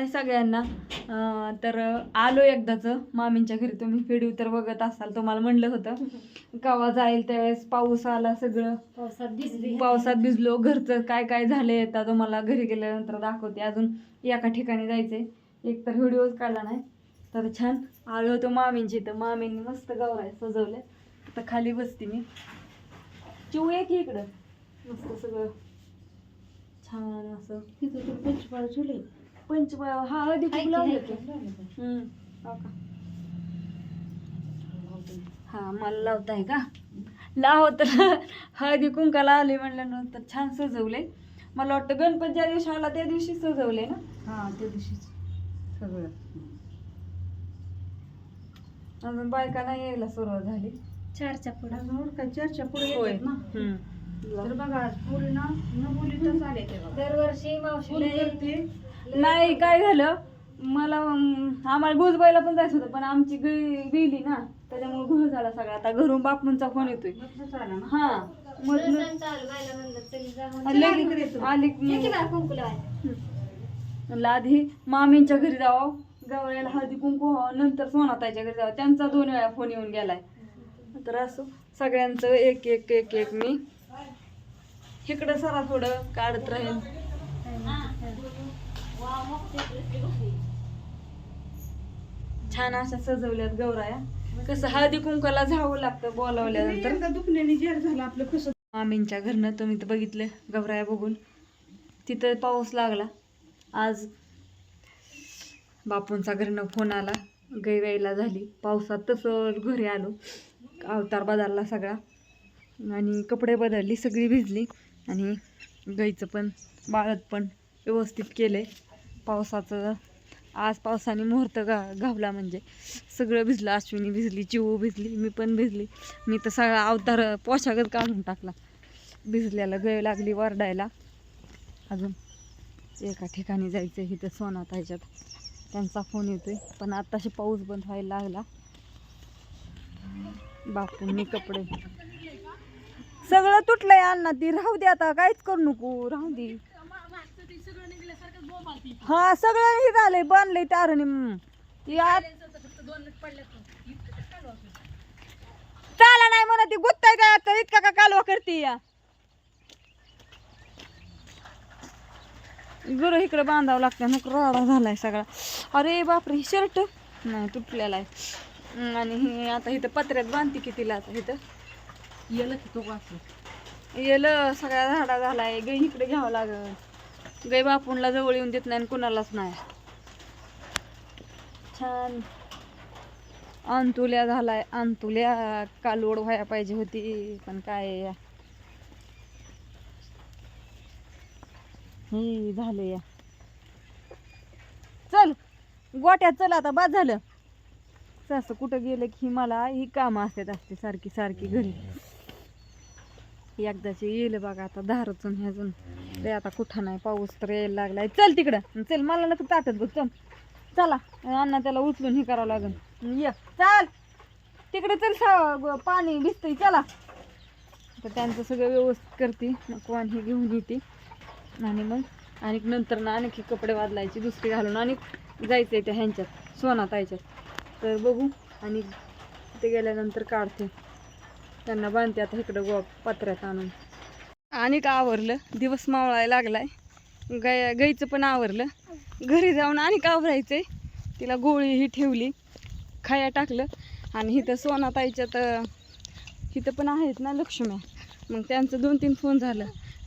हाय सगळ्यांना तर आलो एकदाचं. मामींच्या घरी तुम्ही व्हिडिओ तर बघत असाल तुम्हाला म्हणलं होतं. कवा जाईल त्यावेळेस पाऊस आला सगळं. पावसात भिजली. पावसात भिजलो घरचं काय काय झालंय आता तुम्हाला घरी गेल्यानंतर दाखवते. अजून एका ठिकाणी जायचंय. एक तर व्हिडिओच काढला नाही. तर छान आलो होतो मामींची तर मामींनी मस्त गौराय सजवले आता खाली बसते मी. चिऊ एक इकडं. मस्त सगळं. छान असं. तिथं झुले पंच हा हळदी खूप लावलं की हम्म, हो का? हा मला लावताय का? लाव तर. हळदी कुंकाला आले म्हणल्यानंतर छान सजवले मला वाटतं गणपती ज्या दिवशी आला त्या दिवशी सजवले ना? हा त्या दिवशीच सगळं. अजून बायकांना यायला सुरुवात झाली. चारच्या पुढे. अजून काय चारच्या पुढे होय. येतात ना. हम्म. तर बघा पुरी ना न बोलीतच आले ते बघा. दरवर्षी मावशीला करते. नाही काय झालं? मला आम्हाला गुजबाईला पण जायचं होतं पण आमची गेली ना त्याच्यामुळे घोळ झाला सगळा. आता घरून बापूंचा फोन येतोय. हा मग. आली आधी मामींच्या घरी जावं गवळ्याला हळदी कुंकू व्हावं नंतर सोनाताईच्या घरी जावं. त्यांचा दोन वेळा फोन येऊन गेलाय. तर असो सगळ्यांचं एक एक एक एक मी. इकडं सरा थोडं काढत राहील छान अशा सजवल्यात गौराया. कसं हळदी कुंकाला जावं लागतं बोलावल्यानंतर. दुखण्याने जेर झालं आपलं कसं. मामींच्या घरनं तुम्ही तर बघितलं गवराया बघून. तिथं पाऊस लागला. आज बापूंचा घरनं फोन आला. गैवाईला झाली. पावसात तसंच घरी आलो. अवतार बदलला सगळा. आणि कपडे बदलली सगळी भिजली. आणि गाईचं पण बाळत पण व्यवस्थित केले पावसाचं आज पावसाने मुहूर्त गा घावला म्हणजे. सगळं भिजलं अश्विनी भिजली चिवू भिजली मी पण भिजली. मी तर सगळा अवतार पोशाखच काढून टाकला. भिजल्याला गळ लागली वरडायला. अजून एका ठिकाणी जायचं इथं सोनात ह्याच्यात त्यांचा फोन येतोय पण आत्ताशी पाऊस बंद व्हायला लागला. बापूंनी कपडे. सगळं तुटलंय अण्णा ती. राहू दे आता काहीच करू नको. राहू दे. हा सगळं हे झालंय बांधलंय तारणी हम्म. ती आत चाला नाही म्हणा ती गुत्ताय काय आता इतका का कालवा करते या? गुरु इकडे बांधावं लागतं मग राडा झालाय सगळा. अरे बापरे शर्ट? नाही तुटलेला आहे. आणि हे आता इथं पत्र्यात बांधते की तिला आता इथं? येलं की तो वाचलं. येलं सगळ्या झाडा झालाय. गाई इकडे घ्यावं लागल. गाई बापूनला जवळ येऊन देत नाही आणि कुणालाच नाही. छान. अंतुल्या झालाय. अंतुल्या कालवड व्हायला पाहिजे होती पण काय या. हे झालं या. चल गोट्यात चल आता बाद झालं. असं कुठं गेलं की मला ही कामं असतात असते सारखी सारखी घरी. एकदाचे येईल बघा आता धारचून ह्याजून. ते आता कुठं नाही पाऊस तर यायला लागलाय. चल तिकडं. चल मला नको ताटत बघ चल. चला अण्णा त्याला उचलून हे करावं लागेल. ये चल. तिकडे चल सा पाणी भिजतंय चला. तर त्यांचं सगळं व्यवस्थित करते. मग कोण हे घेऊन येते. आणि मग आणि नंतर ना आणखी कपडे वादलायचे दुसरे घालून. आणि जायचं त्या ह्यांच्यात सोनात यायच्यात तर बघू आणि ते गेल्यानंतर काढते. त्यांना बांधते आता इकडं गो पत्र्यात आणून. आणि का आवरलं दिवस मावळायला लागलाय. गाय गाईचं पण आवरलं. घरी जाऊन आणि का आवरायचंय. तिला गोळी ही ठेवली खाया टाकलं. आणि इथं सोनाताईच्यात इथं पण आहेत ना लक्ष्म्या. मग त्यांचं दोन तीन फोन झालं.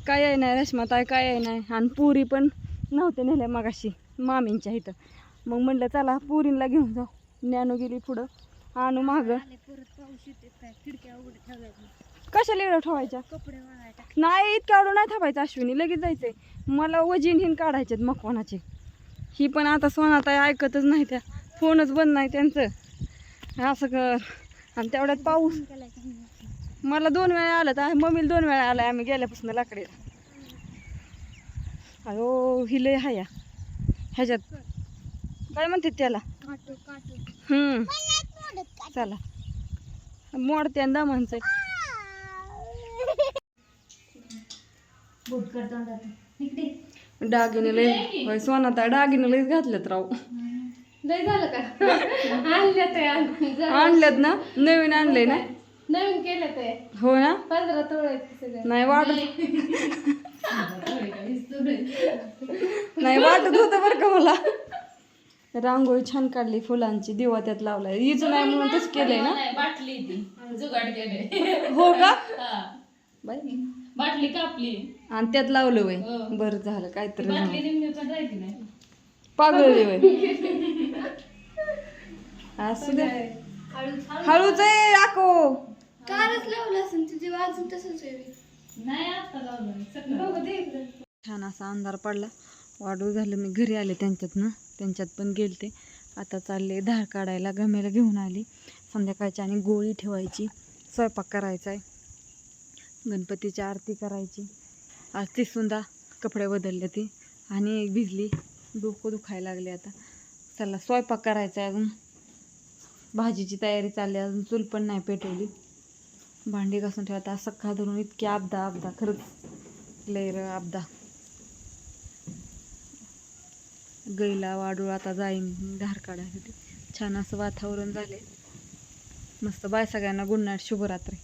काय आहे नाही रश्माताई काय आहे नाही? आणि पुरी पण नव्हते नेल्या मगाशी मामींच्या इथं. मग म्हणलं चला पुरींला घेऊन जाऊ. ज्ञानो गेली पुढं. आणू मागं. आले परत पाऊस येते काय? खिडक्या उघड्या ठेवायच्या कशाला एवढं ठेवायच्या? नाही इतकं नाही थांबायचं. अश्विनी लगेच जायचंय. मला वजीन हिन काढायचे मकवानाचे. ही पण आता सोनात आहे ऐकतच नाही त्या. फोनच बंद नाही त्यांचं. असं कर. आणि तेवढ्यात पाऊस. मला दोन वेळा आलं तर मम्मीला दोन वेळा आलाय. आम्ही गेल्यापासून लाकडे. अयो ही लय हाया ह्याच्यात. काय म्हणते त्याला? काटो काटो. हम्म. चला. मोडते आणि दमांचं बोट करतो इकडे. डागिने लय सोनाता डागिने लयच घातल्यात राव. लय झालं का? आणलं ते आणल्यात. ना? नवीन आणलंय ना? नवीन केलं ते हो ना? पंधरा तोळे नाही वाटत नाही वाटत होतं बरं का मला. रांगोळी छान काढली फुलांची दिवा त्यात लावलाय हिच नाही म्हणून तसं केलंय ना? बाटली ती. जुगाड केले हो का? बाई. बाटली कापली. आणि त्यात लावलं वय. हो. बरं झालं काहीतरी बाटली झालं. निम्मी पण राहिली नाही. पागळली वय. असू दे. हळूच आहे आको. कालच लावलं असेल तुझी वाजून तसंच आहे. नाही आता लावलं छान असा अंधार पडला. वाढू झालं मी घरी आले त्यांच्यात ना त्यांच्यात पण गेलते. आता चालले धार काढायला गमेला घेऊन आली. संध्याकाळची आणि गोळी ठेवायची. स्वयंपाक करायचा आहे गणपतीची आरती करायची. आज ती सुद्धा कपडे बदलले ती. आणि एक भिजली. डोकं दुखायला लागले आता. चला स्वयंपाक करायचा आहे अजून. भाजीची तयारी चालली अजून चूल पण नाही पेटवली. भांडी घासून ठेवता आज सख्खा धरून इतकी आपदा आपदा खरंच लेर आपदा गैला वाडूळ आता जाईन धार काढायसाठी. छान असं वातावरण झाले मस्त बाय सगळ्यांना. Good night. शुभरात्री.